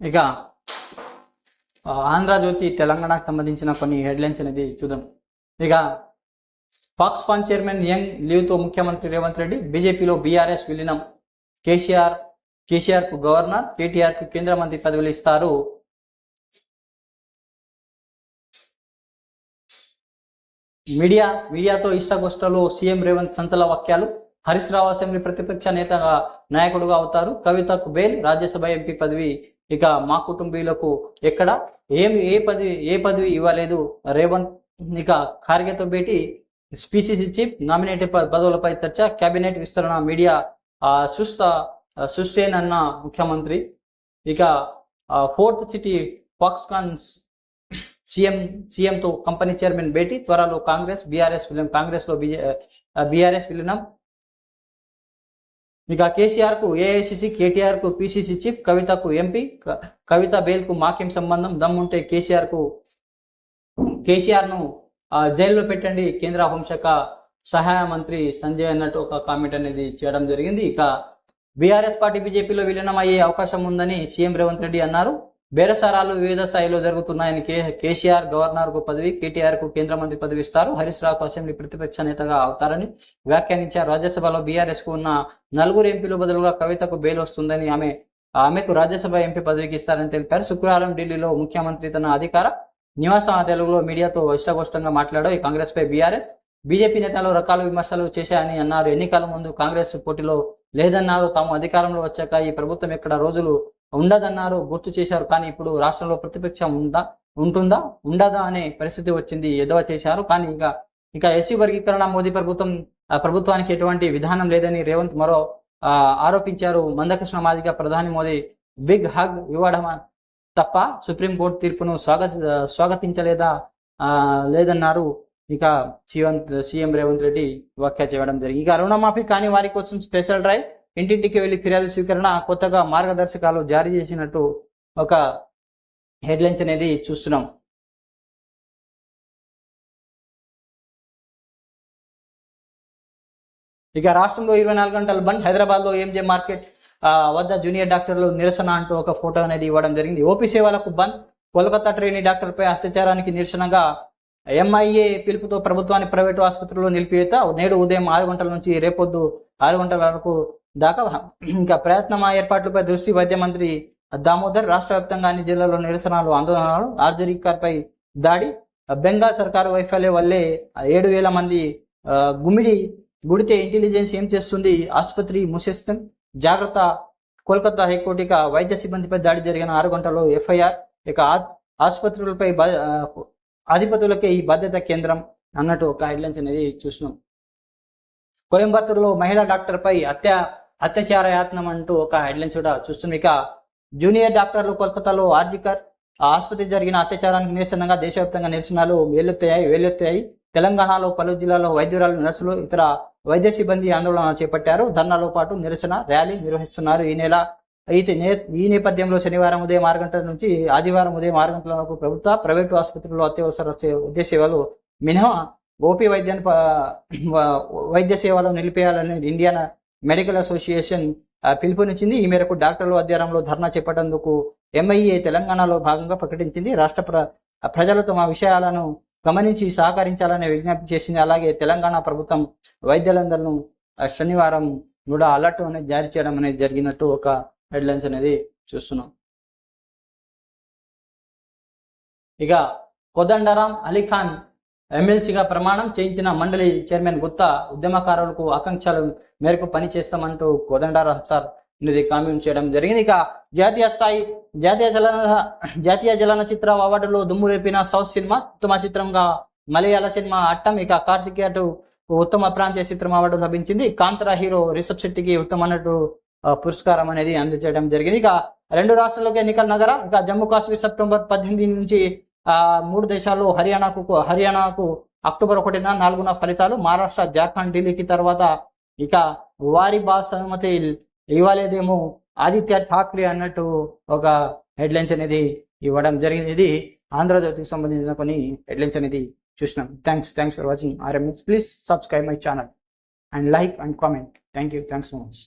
ఇక ఆంధ్రజ్యోతి తెలంగాణకు సంబంధించిన కొన్ని హెడ్లైన్స్ అనేది చూద్దాం. ఇక ఫాక్స్కాన్ చైర్మన్ యంగ్ లీవ్తో ముఖ్యమంత్రి రేవంత్ రెడ్డి బీజేపీలో బీఆర్ఎస్ విలీనం. కేసీఆర్ కేసీఆర్కు గవర్నర్ కేటీఆర్కు కేంద్ర మంత్రి పదవులు ఇస్తారు. మీడియా మీడియాతో ఇష్టగోష్ఠలో సీఎం రేవంత్ సంతల వాక్యాలు హరీష్ రావు అసెంబ్లీ ప్రతిపక్ష నేతగా నాయకుడుగా అవుతారు. కవితకు బేల్ రాజ్యసభ ఎంపీ పదవి ఇక మా కుటుంబీయులకు ఎక్కడ ఏం ఏ పదవి ఏ పదవి ఇవ్వలేదు. రేవంత్ ఇక ఖార్గేతో భేటీ స్పీసీసీ చీఫ్ నామినేటెడ్ పదవులపై చర్చ కేబినెట్ విస్తరణ మీడియా ఆ, సుస్థ ఆ, అన్న ముఖ్యమంత్రి. ఇక ఫోర్త్ సిటీ ఫాక్స్కాన్ సీఎం సీఎంతో కంపెనీ చైర్మన్ భేటీ త్వరలో కాంగ్రెస్ బీఆర్ఎస్ విలీనం కాంగ్రెస్లో బీఆర్ఎస్ విలీనం. ఇక కేసీఆర్కు ఏఐసిసి కేటీఆర్కు పిసిసి చీఫ్ కవితకు ఎంపీ కవిత బెయిల్కు మాకేం సంబంధం? దమ్ముంటే కేసీఆర్కు కేసీఆర్ను ఆ, జైల్లో పెట్టండి కేంద్ర హోంశాఖ సహాయ మంత్రి సంజయ్ అన్నట్టు ఒక కామెంట్ అనేది చేయడం జరిగింది. ఇక బీఆర్ఎస్ పార్టీ బీజేపీలో విలీనం అయ్యే అవకాశం ఉందని సీఎం రేవంత్ రెడ్డి అన్నారు. బేరసారాలు వివిధ స్థాయిలో జరుగుతున్నాయని కే కేసీఆర్ గవర్నర్కు పదవి కేటీఆర్కు కేంద్ర మంత్రి పదవి ఇస్తారు. హరీష్ రావుకు అసెంబ్లీ ప్రతిపక్ష నేతగా అవుతారని వ్యాఖ్యానించారు. రాజ్యసభలో బీఆర్ఎస్కు ఉన్న నలుగురు ఎంపీలు బదులుగా కవితకు బెయిల్ వస్తుందని ఆమె ఆమెకు రాజ్యసభ ఎంపీ పదవికి ఇస్తారని తెలిపారు. శుక్రవారం ఢిల్లీలో ముఖ్యమంత్రి తన అధికార నివాసం ఆ తెలుగులో మీడియాతో ఇష్టగోష్టంగా మాట్లాడారు. ఈ కాంగ్రెస్ పై బీఆర్ఎస్ బీజేపీ నేతలు రకాల విమర్శలు చేశాయని అన్నారు. ఎన్నికల ముందు కాంగ్రెస్ పోటీలో లేదన్నారు. తాము అధికారంలో వచ్చాక ఈ ప్రభుత్వం ఇక్కడ రోజులు ఉండదన్నారు గుర్తు చేశారు. కానీ ఇప్పుడు రాష్ట్రంలో ప్రతిపక్షం ఉందా ఉంటుందా? ఉండదా అనే పరిస్థితి వచ్చింది ఎదవ చేశారు. కానీ ఇక ఇక ఎస్సీ వర్గీకరణ మోదీ ప్రభుత్వం ప్రభుత్వానికి ఎటువంటి విధానం లేదని రేవంత్ మరో ఆ, ఆరోపించారు. మందకృష్ణ మాదిగా ప్రధాని మోదీ బిగ్ హగ్ ఇవ్వడం తప్ప సుప్రీంకోర్టు తీర్పును స్వాగత స్వాగతించలేదా? లేదన్నారు. ఇక సీఎం సీఎం రేవంత్ రెడ్డి వ్యాఖ్య చేయడం జరిగింది. ఇక రుణమాఫీ కాని వారి కోసం స్పెషల్ డ్రైవ్ ఇంటింటికి వెళ్ళి ఫిర్యాదు స్వీకరణ కొత్తగా మార్గదర్శకాలు జారీ చేసినట్టు ఒక హెడ్లైన్స్ అనేది చూస్తున్నాం. ఇక రాష్ట్రంలో ఇరవై నాలుగు గంటల బంద్ హైదరాబాద్లో ఎంజే మార్కెట్ వద్ద జూనియర్ డాక్టర్లు నిరసన అంటూ ఒక ఫోటో అనేది ఇవ్వడం జరిగింది. ఓపీ సేవలకు బంద్ కోల్కతా ట్రైనీ డాక్టర్ పై అత్యాచారానికి నిరసనగా ఎంఐఏ పిలుపుతో ప్రభుత్వాన్ని ప్రైవేటు ఆసుపత్రుల్లో నిలిపివేత నేడు ఉదయం ఆరు గంటల నుంచి రేపొద్దు ఆరు గంటల వరకు దాకా ఇంకా ప్రయత్నం ఏర్పాట్లపై దృష్టి వైద్య మంత్రి దామోదర్ రాష్ట్ర వ్యాప్తంగా అన్ని జిల్లాల్లో నిరసనలు ఆందోళనలు ఆర్జరీ కార్పై దాడి బెంగాల్ సర్కారు వైఫల్యం వల్లే ఏడు వేల మంది గుమిడి గుడితే ఇంటెలిజెన్స్ ఏం చేస్తుంది? ఆసుపత్రి మూసేస్తాం. జాగ్రత్త కోల్కతా హైకోర్టు ఇక వైద్య సిబ్బందిపై దాడి జరిగిన ఆరు గంటల్లో ఎఫ్ఐఆర్ ఇక ఆసుపత్రులపై అధిపతులకే ఈ బాధ్యత కేంద్రం అన్నట్టు ఒక హెడ్లైన్స్ అనేది చూస్తున్నాం. కోయంబత్తూరులో మహిళా డాక్టర్ పై హత్య అత్యాచార యాత్నం అంటూ ఒక హెడ్లైన్స్ కూడా చూస్తున్నాం. ఇక జూనియర్ డాక్టర్లు కోల్కతాలో ఆర్జికర్ ఆసుపత్రి జరిగిన అత్యాచారానికి నిరసనగా దేశవ్యాప్తంగా నిరసనలు వేలెత్తాయి వేలెత్తాయి. తెలంగాణలో పలు జిల్లాలో వైద్యురాలు నర్సులు ఇతర వైద్య సిబ్బంది ఆందోళన చేపట్టారు. ధర్నాలో పాటు నిరసన ర్యాలీ నిర్వహిస్తున్నారు. ఈ నెల అయితే ఈ నేపథ్యంలో శనివారం ఉదయం ఆరు గంటల నుంచి ఆదివారం ఉదయం ఆరు గంటల వరకు ప్రభుత్వ ప్రైవేటు ఆసుపత్రుల్లో అత్యవసర సే- వైద్య సేవలు మినహా గోపి వైద్యాన్ని వైద్య సేవలు నిలిపేయాలని ఇండియన్ మెడికల్ అసోసియేషన్ పిలుపునిచ్చింది. ఈ మేరకు డాక్టర్లు అధ్యయనంలో ధర్నా చేపట్టేందుకు ఎంఐఏ తెలంగాణలో భాగంగా ప్రకటించింది. రాష్ట్ర ప్ర ప్రజలు తమ విషయాలను గమనించి సహకరించాలని విజ్ఞప్తి చేసింది. అలాగే తెలంగాణ ప్రభుత్వం వైద్యులందరూ శనివారం కూడా అలర్ట్ అనేది జారీ చేయడం అనేది జరిగినట్టు ఒక హెడ్లైన్స్ అనేది చూస్తున్నాం. ఇక కోదండరాం అలీఖాన్ ఎమ్మెల్సీగా ప్రమాణం చేయించిన మండలి చైర్మన్ గుత్తా ఉద్యమకారులకు ఆకాంక్షల మేరకు పని చేస్తామంటూ కోదండరాం సార్ ఇది కామెంట్ చేయడం జరిగింది. ఇక జాతీయ స్థాయి జాతీయ చలన జాతీయ చలనచిత్ర అవార్డులో దుమ్ము రేపిన సౌత్ సినిమా ఉత్తమ చిత్రంగా మలయాళ సినిమా అట్టం. ఇక కార్తికేయటు ఉత్తమ ప్రాంతీయ చిత్రం అవార్డు లభించింది. కాంతరా హీరో రిషబ్ శెట్టికి ఉత్తమ నటు పురస్కారం అనేది అందజేయడం జరిగింది. ఇక రెండు రాష్ట్రాలకు ఎన్నికల నగర ఇక జమ్మూ కాశ్మీర్ సెప్టెంబర్ పద్దెనిమిది నుంచి మూడు దేశాల్లో హర్యానాకు హర్యానాకు అక్టోబర్ ఒకటిన నాలుగున ఫలితాలు మహారాష్ట్ర జార్ఖండ్ ఢిల్లీకి తర్వాత ఇక వారి బాస్ అనుమతి ఇవ్వలేదేమో ఆదిత్య ఠాక్రే అన్నట్టు ఒక హెడ్లైన్స్ అనేది ఇవ్వడం జరిగింది. ఇది ఆంధ్రజ్యోతికి సంబంధించిన కొన్ని హెడ్లైన్స్ అనేది చూసినాం. Thanks thanks for watching RMS please subscribe my channel and like and comment thank you thanks so much